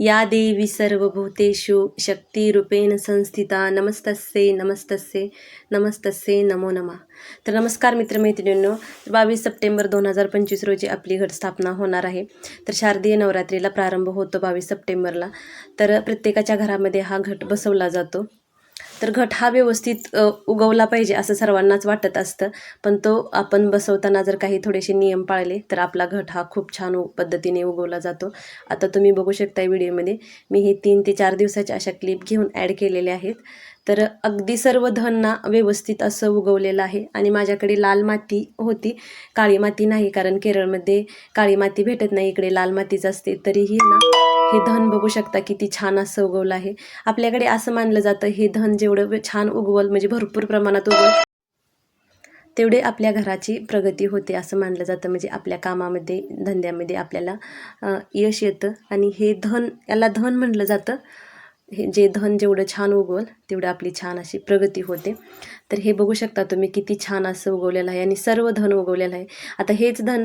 या देवी सर्वभूतेषु शक्तिरूपेण संस्थिता। नमस्तस्ये नमस्तस्ये नमस्तस्ये नमो नमः। तर नमस्कार मित्रमैत्रिणींनो बावीस सप्टेंबर दोन हजार पंचवीस रोजी आपली घटस्थापना होणार आहे. तर शारदीय नवरात्रीला प्रारंभ होतो बावीस सप्टेंबरला. तर प्रत्येकाच्या घरामध्ये हा घट बसवला जातो. तर घट हा व्यवस्थित उगवला पाहिजे असं सर्वांनाच वाटत असतं. पण तो आपण बसवताना जर काही थोडेसे नियम पाळले तर आपला घट हा खूप छान पद्धतीने उगवला जातो. आता तुम्ही बघू शकता व्हिडिओमध्ये मी हे तीन ते चार दिवसाच्या अशा क्लिप घेऊन ॲड केलेल्या आहेत. तर अगदी सर्व धन ना व्यवस्थित असं उगवलेलं आहे. आणि माझ्याकडे लाल माती होती. काळी माती नाही कारण केरळमध्ये काळी माती भेटत नाही. इकडे लाल मातीच असते. तरीही ना हे धन बघू शकता किती छान असं उगवलं आहे. आपल्याकडे असं मानलं जातं हे धन जेवढं छान उगवल म्हणजे भरपूर प्रमाणात उगवल तेवढे आपल्या घराची प्रगती होते असं मानलं जातं. म्हणजे आपल्या कामामध्ये धंद्यामध्ये आपल्याला यश येतं. आणि हे धन याला धन म्हटलं जातं. हे जे धन जेवढं छान उगवल तेवढं आपली छान अशी प्रगती होते. तर हे बघू शकता तुम्ही किती छान असं उगवलेलं आहे आणि सर्व धन उगवलेलं आहे. आता हेच धन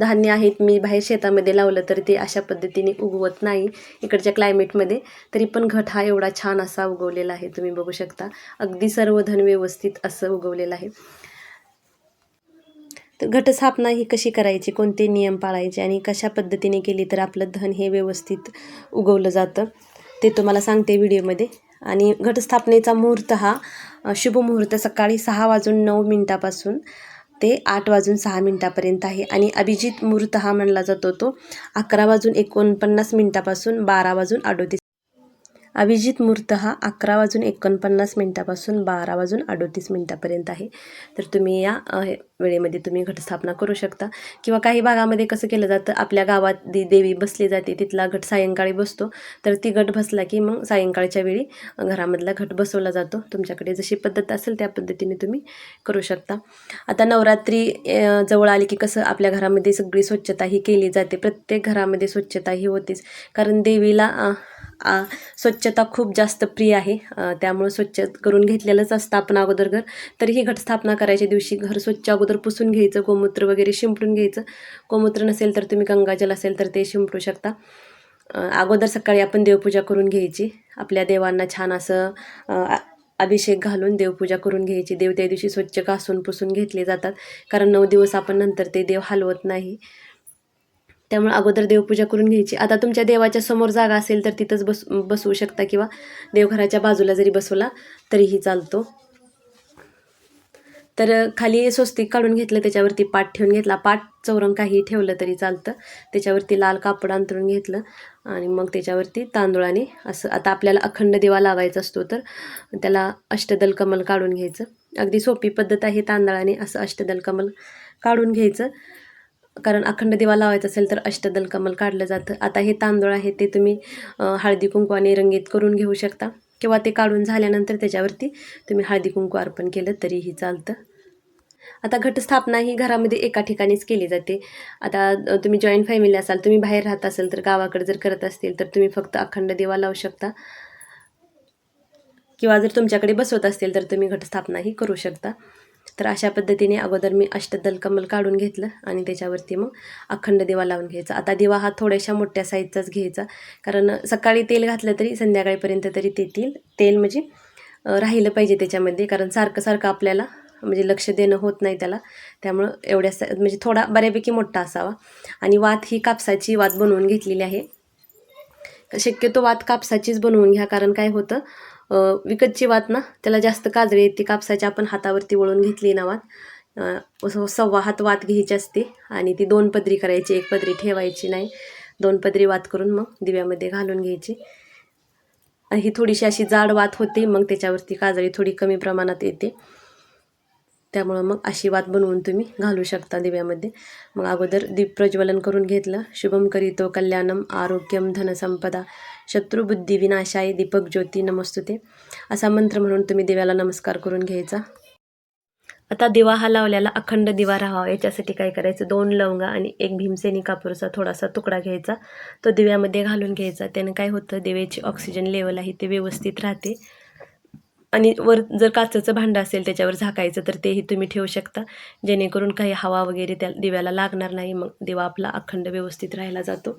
धान्य आहेत मी बाहेर शेतामध्ये लावलं तर ते अशा पद्धतीने उगवत नाही इकडच्या क्लायमेटमध्ये तरी पण घट हा एवढा छान असा उगवलेला आहे तुम्ही बघू शकता. अगदी सर्व धन व्यवस्थित असं उगवलेलं आहे. तर घटस्थापना ही कशी करायची कोणते नियम पाळायचे आणि कशा पद्धतीने केली तर आपलं धन हे व्यवस्थित उगवलं जातं? ते तुम्हाला सांगते व्हिडिओमध्ये. आणि घटस्थापनेचा मुहूर्त हा शुभ मुहूर्त सकाळी सहा वाजून नऊ मिनटापासून ते आठ वाजून सहा मिनटापर्यंत आहे. आणि अभिजित मुहूर्त हा म्हणला जातो तो अकरा वाजून एकोणपन्नास मिनटापासून बारा वाजून अडोतीस अभिजित मूर्त हा अकरा वाजून एकोणपन्नास मिनटापासून बारा वाजून अडोतीस मिनटापर्यंत आहे. तर तुम्ही या वेळेमध्ये तुम्ही घटस्थापना करू शकता. किंवा काही भागामध्ये कसं केलं जातं आपल्या गावात दे देवी बसली जाते तिथला घट सायंकाळी बसतो. तर ती घट बसला की मग सायंकाळच्या वेळी घरामधला घट बसवला जातो. तुमच्याकडे जशी पद्धत असेल त्या पद्धतीने तुम्ही करू शकता. आता नवरात्री जवळ आली की कसं आपल्या घरामध्ये सगळी स्वच्छता ही केली जाते. प्रत्येक घरामध्ये स्वच्छता ही होतीच. कारण देवीला स्वच्छता खूप जास्त प्रिय आहे. त्यामुळं स्वच्छ करून घेतलेलंच असतं आपण अगोदर घर. तरीही घटस्थापना करायच्या दिवशी घर स्वच्छ अगोदर पुसून घ्यायचं गोमूत्र वगैरे शिंपडून घ्यायचं. गोमूत्र नसेल तर तुम्ही गंगाजल असेल तर ते शिंपडू शकता. अगोदर सकाळी आपण देवपूजा करून घ्यायची. आपल्या देवांना छान असं अभिषेक घालून देवपूजा करून घ्यायची. देव त्या दिवशी स्वच्छ घासून पुसून घेतले जातात. कारण नऊ दिवस आपण नंतर ते देव हलवत नाही. त्यामुळे अगोदर देवपूजा करून घ्यायची. आता तुमच्या देवाच्या समोर जागा असेल तर तिथंच बस बसवू शकता किंवा देवघराच्या बाजूला जरी बसवला तरीही चालतो. तर खाली स्वस्तिक काढून घेतलं त्याच्यावरती पाठ ठेवून घेतला. पाठ चौरंग काही ठेवलं तरी चालतं. त्याच्यावरती लाल कापड अंतरून घेतलं आणि मग त्याच्यावरती तांदूळाने असं आता आपल्याला अखंड दिवा लावायचा असतो तर त्याला अष्टदल कमल काढून घ्यायचं. अगदी सोपी पद्धत आहे तांदळाने असं अष्टदल कमल काढून घ्यायचं. कारण अखंड दिवा लावायचा असेल तर अष्टदल कमल काढलं जातं. आता हे तांदूळ आहे ते तुम्ही अ, हळदी कुंकवाने रंगीत करून घेऊ शकता. किंवा ते काढून झाल्यानंतर त्याच्यावरती तुम्ही हळदी कुंकू अर्पण केलं तरीही चालतं. आता घटस्थापना ही घरामध्ये एका ठिकाणीच केली जाते. आता तुम्ही जॉईंट फॅमिली असाल तुम्ही बाहेर राहत असाल तर गावाकडे जर करत असतील तर तुम्ही फक्त अखंड दिवा लावू शकता. किंवा जर तुमच्याकडे बसवत असतील तर तुम्ही घटस्थापनाही करू शकता. तर अशा पद्धतीने अगोदर मी अष्टदल कमल काढून घेतलं आणि त्याच्यावरती मग अखंड दिवा लावून घ्यायचा. आता दिवा हा थोड्याशा मोठ्या साईजचाच घ्यायचा. कारण सकाळी तेल घातलं तरी संध्याकाळीपर्यंत तरी ते तेल तेल म्हणजे राहिलं पाहिजे त्याच्यामध्ये. कारण सारखं सारखं आपल्याला म्हणजे लक्ष देणं होत नाही त्याला. त्यामुळं एवढ्या सा म्हणजे थोडा बऱ्यापैकी मोठा असावा. आणि वात ही कापसाची वात बनवून घेतलेली आहे. शक्यतो वात कापसाचीच बनवून घ्या. कारण काय होतं विकतची वात ना त्याला जास्त काजळी येते कापसाची आपण हातावरती वळून घेतली ना वात. सव्वा हात वात घ्यायची असते आणि ती दोन पदरी करायची एक पदरी ठेवायची नाही. दोन पदरी वात करून मग दिव्यामध्ये घालून घ्यायची. आणि ही थोडीशी अशी जाड वात होते मग त्याच्यावरती काजळी थोडी कमी प्रमाणात येते. त्यामुळं मग आशीर्वाद बनवून तुम्ही घालू शकता दिव्यामध्ये. मग अगोदर दीप प्रज्वलन करून घेतलं. शुभम करीतो कल्याणम आरोग्यम धनसंपदा शत्रुबुद्धी विनाशाय दीपक ज्योती नमस्तुते. असा मंत्र म्हणून तुम्ही दिव्याला नमस्कार करून घ्यायचा. आता दिवा हा लावल्याला अखंड दिवा राहावा. याच्यासाठी काय करायचं? दोन लवंगा आणि एक भीमसेनी कापूरचा थोडासा तुकडा घ्यायचा. तो दिव्यामध्ये घालून घ्यायचा. त्यानं काय होतं? दिव्याची ऑक्सिजन लेवल आहे ते व्यवस्थित राहते. आणि वर जर काचेचं भांडं असेल त्याच्यावर झाकायचं तर तेही तुम्ही ठेवू शकता. जेणेकरून काही हवा वगैरे त्या दिव्याला लागणार नाही मग दिवा आपला अखंड व्यवस्थित राहायला जातो.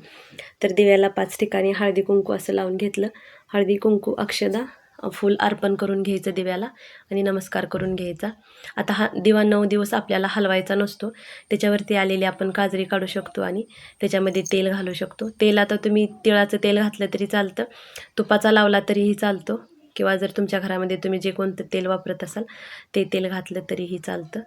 तर दिव्याला पाच ठिकाणी हळदी कुंकू असं लावून घेतलं. हळदी कुंकू अक्षदा फूल अर्पण करून घ्यायचं दिव्याला आणि नमस्कार करून घ्यायचा. आता हा दिवा नऊ दिवस आपल्याला हलवायचा नसतो. त्याच्यावरती आलेली आपण काजरी काढू शकतो आणि त्याच्यामध्ये तेल घालू शकतो. तेल आता तुम्ही तिळाचं तेल घातलं तरी चालतं. तुपाचा लावला तरीही चालतो. किंवा जर तुमच्या घरामध्ये तुम्ही जे कोणतं तेल वापरत असाल ते तेल घातलं तरीही चालतं.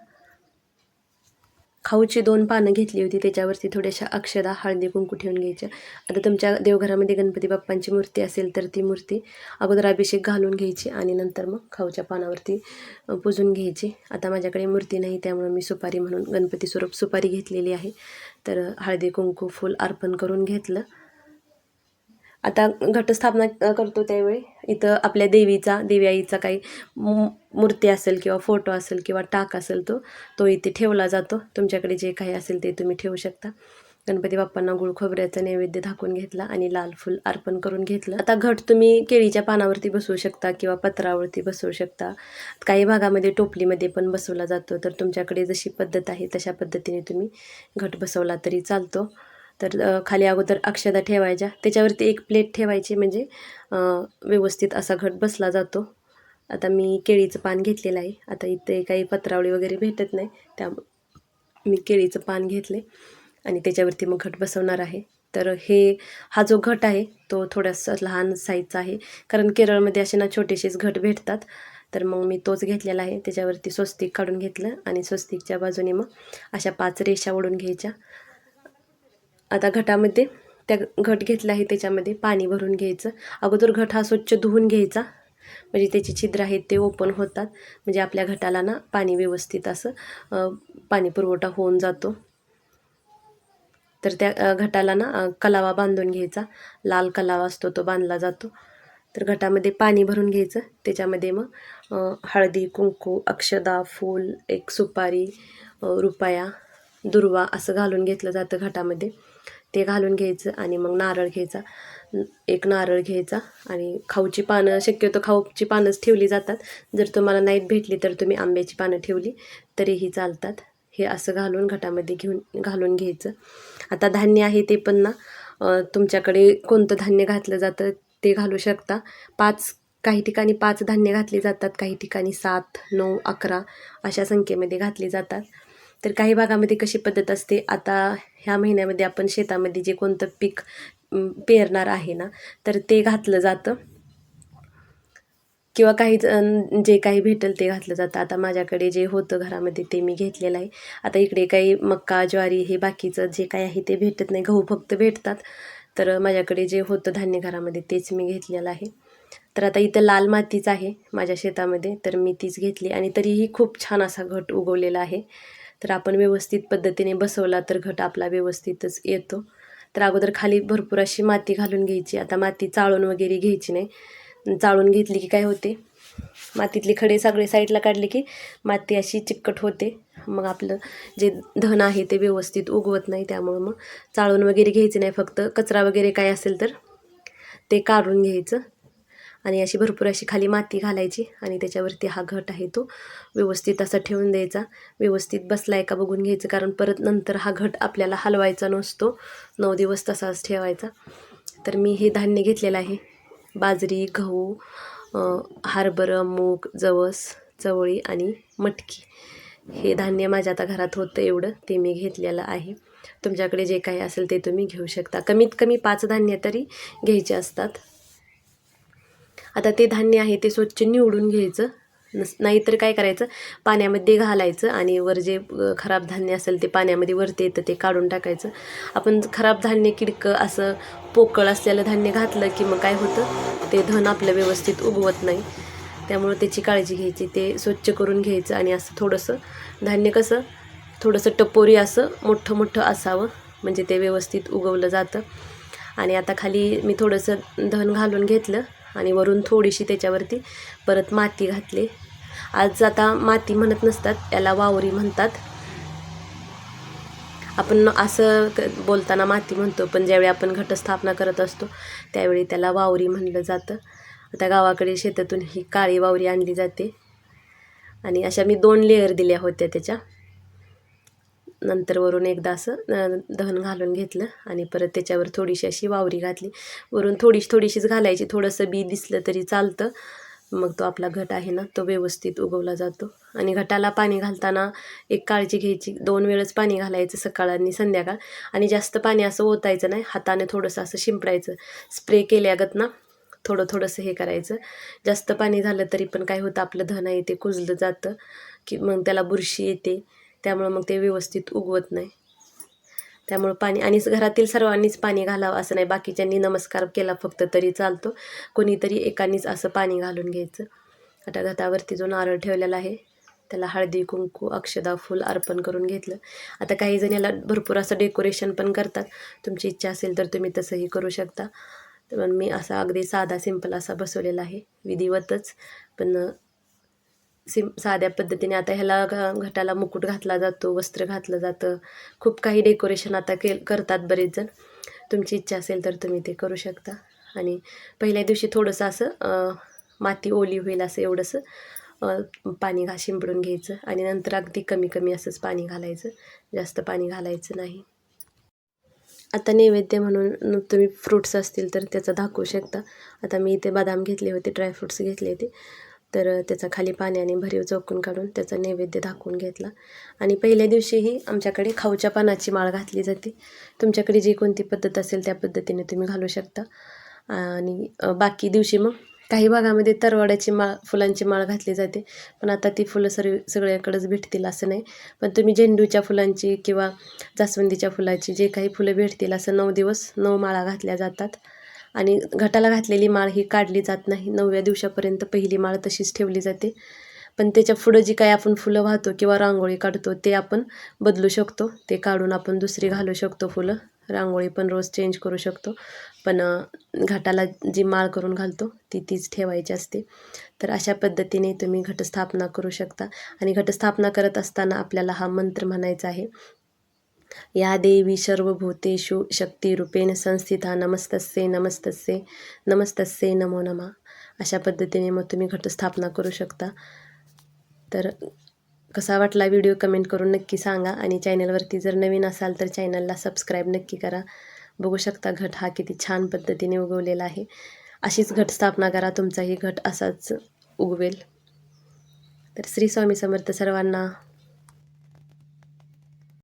खाऊची दोन पानं घेतली होती त्याच्यावरती थोड्याशा अक्षदा हळदी कुंकू ठेवून घ्यायच्या. आता तुमच्या देवघरामध्ये गणपती बाप्पांची मूर्ती असेल तर ती मूर्ती अगोदर अभिषेक घालून घ्यायची आणि नंतर मग खाऊच्या पानावरती पुजून घ्यायची. आता माझ्याकडे मूर्ती नाही त्यामुळे मी सुपारी म्हणून गणपती स्वरूप सुपारी घेतलेली आहे. तर हळदी कुंकू फूल अर्पण करून घेतलं. आता घटस्थापना करतो त्यावेळी. इथं आपल्या देवीचा देवी आईचा काही मूर्ती असेल किंवा फोटो असेल किंवा टाक असेल तो तो इथे ठेवला जातो. तुमच्याकडे जे काही असेल ते तुम्ही ठेवू शकता. गणपती बाप्पांना गुळ खोबऱ्याचा नैवेद्य दाखवून घेतला आणि लाल फुल अर्पण करून घेतलं. आता घट तुम्ही केळीच्या पानावरती बसवू शकता किंवा पत्रावरती बसवू शकता. काही भागामध्ये टोपलीमध्ये पण बसवला जातो. तर तुमच्याकडे जशी पद्धत आहे तशा पद्धतीने तुम्ही घट बसवला तरी चालतो. तर खाली अगोदर अक्षदा ठेवायच्या. त्याच्यावरती एक प्लेट ठेवायची म्हणजे व्यवस्थित असा घट बसला जातो. आता मी केळीचं पान घेतलेलं आहे. आता इथे काही पत्रावळी वगैरे भेटत नाही त्या मी केळीचं पान घेतले आणि त्याच्यावरती मग घट बसवणार आहे. तर हे हा जो घट आहे तो थोडासा लहान साईजचा आहे. कारण केरळमध्ये असे ना छोटेसेच घट भेटतात. तर मग मी तोच घेतलेला आहे. त्याच्यावरती स्वस्तिक काढून घेतलं आणि स्वस्तिकच्या बाजूने मग अशा पाच रेषा ओढून घ्यायच्या. आता घटामध्ये त्या घट घेतला आहे त्याच्यामध्ये पाणी भरून घ्यायचं. अगोदर घट हा स्वच्छ धुवून घ्यायचा. म्हणजे त्याची छिद्र आहेत ते ओपन होतात. म्हणजे आपल्या घटाला ना पाणी व्यवस्थित असं पाणी पुरवठा होऊन जातो. तर त्या घटाला ना कलावा बांधून घ्यायचा. लाल कलावा असतो तो बांधला जातो. तर घटामध्ये पाणी भरून घ्यायचं. त्याच्यामध्ये मग हळदी कुंकू अक्षदा फूल एक सुपारी रुपया दुर्वा असं घालून घेतलं जातं घटामध्ये. ते घालून घ्यायचं आणि मग नारळ घ्यायचा. एक नारळ घ्यायचा आणि खाऊची पानं शक्यतो खाऊची पानंच ठेवली जातात. जर तुम्हाला नाहीत भेटली तर तुम्ही आंब्याची पानं ठेवली तरीही चालतात. हे असं घालून घटामध्ये घेऊन घालून घ्यायचं. आता धान्य आहे ते पण ना तुमच्याकडे कोणतं धान्य घातलं जातं ते घालू शकता. पाच काही ठिकाणी पाच धान्य घातली जातात काही ठिकाणी सात नऊ अकरा अशा संख्येमध्ये घातली जातात. तर काही भागामध्ये कशी पद्धत असते? आता ह्या महिन्यामध्ये आपण शेतामध्ये जे कोणतं पीक पेरणार आहे ना तर ते घातलं जातं. किंवा काही जण जे काही भेटेल ते घातलं जातं. आता माझ्याकडे जे होतं घरामध्ये ते मी घेतलेलं आहे. आता इकडे काही मक्का ज्वारी हे बाकीचं जे काही आहे ते भेटत नाही. गहू फक्त भेटतात. तर माझ्याकडे जे होतं धान्य घरामध्ये तेच मी घेतलेलं आहे. तर आता इथं लाल मातीच आहे माझ्या शेतामध्ये. तर मी तीच घेतली आणि तरीही खूप छान असा घट उगवलेला आहे. तर आपण व्यवस्थित पद्धतीने बसवला तर घट आपला व्यवस्थितच येतो. तर अगोदर खाली भरपूर अशी माती घालून घ्यायची. आता माती चाळून वगैरे घ्यायची नाही. चाळून घेतली की काय होते? मातीतले खडे सगळे साईडला काढले की माती अशी चिकट होते. मग आपलं जे धन आहे ते व्यवस्थित उगवत नाही. त्यामुळं मग चाळून वगैरे घ्यायचं नाही. फक्त कचरा वगैरे काय असेल तर ते काढून घ्यायचं. आणि अशी भरपूर अशी खाली माती घालायची आणि त्याच्यावरती हा घट आहे तो व्यवस्थित असा ठेवून द्यायचा. व्यवस्थित बसला आहे का बघून घ्यायचं कारण परत नंतर हा घट आपल्याला हलवायचा नसतो. नऊ दिवस तसाच ठेवायचा. तर मी हे धान्य घेतलेलं आहे. बाजरी गहू अं, हरभरं मूग जवस चवळी आणि मटकी. हे धान्य माझ्या आता घरात होतं एवढं ते मी घेतलेलं आहे. तुमच्याकडे जे काही असेल ते तुम्ही घेऊ शकता. कमीत कमी पाच धान्य तरी घ्यायचे असतात. आता ते धान्य आहे ते स्वच्छ निवडून घ्यायचं. नस नाहीतर काय करायचं? पाण्यामध्ये घालायचं आणि वर जे खराब धान्य असेल ते पाण्यामध्ये वरती येतं ते काढून टाकायचं. आपण खराब धान्य किडकं असं पोकळ असलेलं धान्य घातलं की मग काय होतं? ते धन आपलं व्यवस्थित उगवत नाही. त्यामुळं त्याची काळजी घ्यायची ते स्वच्छ करून घ्यायचं आणि असं थोडंसं धान्य कसं? थोडंसं टपोरी असं मोठं मोठं असावं म्हणजे ते व्यवस्थित उगवलं जातं. आणि आता खाली मी थोडंसं धन घालून घेतलं. आणि वरून थोडीशी त्याच्यावरती परत माती घातली. आज आता माती म्हणत नसतात याला वावरी म्हणतात. आपण असं बोलताना माती म्हणतो पण ज्यावेळी आपण घटस्थापना करत असतो त्यावेळी त्याला वावरी म्हणलं जातं. आता गावाकडे शेतातून ही काळी वावरी आणली जाते. आणि अशा मी दोन लेअर दिल्या होत्या त्याच्या. नंतर वरून एकदा असं दहन घालून घेतलं आणि परत त्याच्यावर थोडीशी अशी वावरी घातली. वरून थोडीशी थोडीशीच घालायची. थोडंसं बी दिसलं तरी चालतं. मग तो आपला घट आहे ना तो व्यवस्थित उगवला जातो. आणि घटाला पाणी घालताना एक काळजी घ्यायची. दोन वेळच पाणी घालायचं सकाळ आणि संध्याकाळ. आणि जास्त पाणी असं ओतायचं नाही. हाताने थोडंसं असं शिंपडायचं. स्प्रे केल्यागत ना थोडं थोडंसं हे करायचं. जास्त पाणी झालं तरी पण काय होतं आपलं धन आहे ते कुजलं जातं. की मग त्याला बुरशी येते. त्यामुळं मग ते व्यवस्थित उगवत नाही. त्यामुळं पाणी आणि घरातील सर्वांनीच पाणी घालावं असं नाही. बाकीच्यांनी नमस्कार केला फक्त तरी चालतो. कोणीतरी एकानीच असं पाणी घालून घ्यायचं. आता घातावरती जो नारळ ठेवलेला आहे त्याला हळदी कुंकू अक्षदा फूल अर्पण करून घेतलं. आता काही जण याला भरपूर असं डेकोरेशन पण करतात. तुमची इच्छा असेल तर तुम्ही तसंही करू शकता. पण मी असा अगदी साधा सिंपल असा बसवलेला आहे. विधिवतच. पण सिम साध्या पद्धतीने आता ह्याला घ- घटाला मुकुट घातला जातो वस्त्र घातलं जातं. खूप काही डेकोरेशन आता के करतात बरेच जण तुमची इच्छा असेल तर तुम्ही ते करू शकता. आणि पहिल्या दिवशी थोडंसं असं माती ओली होईल असं एवढंसं पाणी घा शिंपडून घ्यायचं. आणि नंतर अगदी कमी कमी असंच पाणी घालायचं. जास्त पाणी घालायचं नाही. आता नैवेद्य म्हणून तुम्ही फ्रूट्स असतील तर त्याचा दाखवू शकता. आता मी इथे बदाम घेतले होते ड्रायफ्रूट्स घेतले होते. तर त्याचा खाली पाण्याने भरीव चौकून काढून त्याचा नैवेद्य दाखवून घेतला. आणि पहिल्या दिवशीही आमच्याकडे खाऊच्या पानाची माळ घातली जाते. तुमच्याकडे जी कोणती पद्धत असेल त्या पद्धतीने तुम्ही घालू शकता. आणि बाकी दिवशी मग काही भागामध्ये तरवाड्याची माळ फुलांची माळ घातली जाते. पण आता ती फुलं सर्व सगळ्याकडेच भेटतील असं नाही. पण तुम्ही झेंडूच्या फुलांची किंवा जास्वंदीच्या फुलाची जे काही फुलं भेटतील असं नऊ दिवस नऊ माळा घातल्या जातात. आणि घटाला घातलेली माळ ही काढली जात नाही. नवव्या दिवसापर्यंत पहिली माळ तशीच ठेवली जाते. पण त्याच्या पुढं जी काही आपण फुलं वाहतो किंवा रांगोळी काढतो ते आपण बदलू शकतो. ते काढून आपण दुसरी घालू शकतो फुलं. रांगोळी पण रोज चेंज करू शकतो. पण घाटाला जी माळ करून घालतो ती तीच ठेवायची असते. तर अशा पद्धतीने तुम्ही घटस्थापना करू शकता. आणि घटस्थापना करत असताना आपल्याला हा मंत्र म्हणायचा आहे. या देवी सर्वभूतेषु शक्तिरूपेण संस्थिता नमस्तस्ये नमस्तस्ये नमस्तस्ये नमो नमा. अशा पद्धतीने मग तुम्ही घटस्थापना करू शकता. तर कसा वाटला व्हिडिओ कमेंट करून नक्की सांगा आणि चॅनलवरती जर नवीन असाल तर चॅनलला सबस्क्राईब नक्की करा. बघू शकता घट हा किती छान पद्धतीने उगवलेला आहे. अशीच घटस्थापना करा तुमचाही घट असाच उगवेल. तर श्री स्वामी समर्थ सर्वांना